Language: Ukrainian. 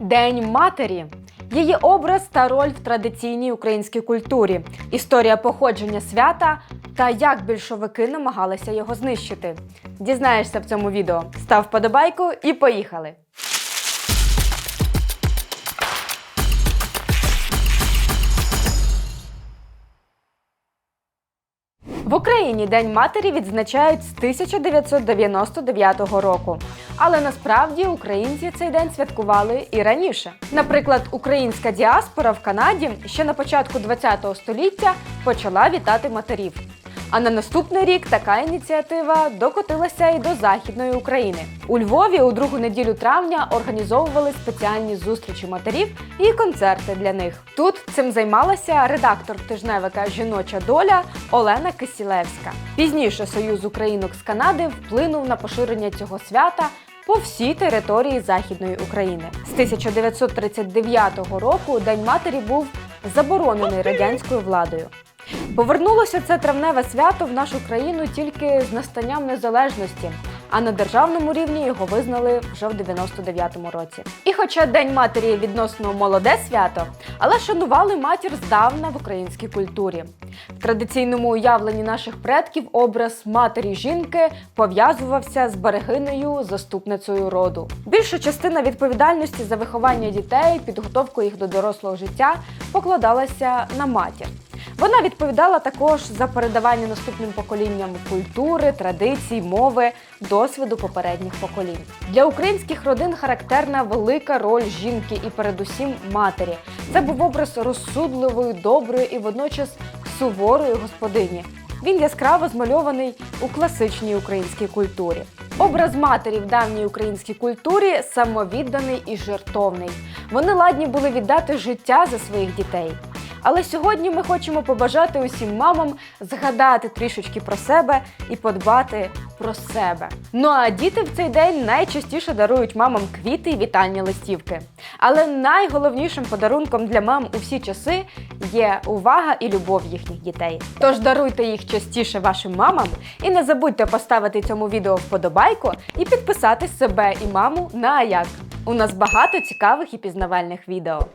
День матері. Її образ та роль в традиційній українській культурі, історія походження свята та як більшовики намагалися його знищити. Дізнаєшся в цьому відео. Став вподобайку і поїхали! В Україні День матері відзначають з 1999 року. Але насправді українці цей день святкували і раніше. Наприклад, українська діаспора в Канаді ще на початку ХХ століття почала вітати матерів. А на наступний рік така ініціатива докотилася і до Західної України. У Львові у другу неділю травня організовували спеціальні зустрічі матерів і концерти для них. Тут цим займалася редактор тижневика Жіноча доля Олена Кисілевська. Пізніше Союз Українок з Канади вплинув на поширення цього свята по всій території Західної України. З 1939 року День матері був заборонений радянською владою. Повернулося це травневе свято в нашу країну тільки з настанням незалежності, а на державному рівні його визнали вже в 99-му році. І хоча День матері відносно молоде свято, але шанували матір здавна в українській культурі. В традиційному уявленні наших предків образ матері жінки пов'язувався з берегинею, заступницею роду. Більша частина відповідальності за виховання дітей, підготовку їх до дорослого життя покладалася на матір. Вона відповідала також за передавання наступним поколінням культури, традицій, мови, досвіду попередніх поколінь. Для українських родин характерна велика роль жінки і, передусім, матері. Це був образ розсудливої, доброї і водночас суворої господині. Він яскраво змальований у класичній українській культурі. Образ матері в давній українській культурі самовідданий і жертовний. Вони ладні були віддати життя за своїх дітей. Але сьогодні ми хочемо побажати усім мамам згадати трішечки про себе і подбати про себе. Ну а діти в цей день найчастіше дарують мамам квіти і вітальні листівки. Але найголовнішим подарунком для мам у всі часи є увага і любов їхніх дітей. Тож даруйте їх частіше вашим мамам і не забудьте поставити цьому відео вподобайку і підписати себе і маму на Аяк. У нас багато цікавих і пізнавальних відео.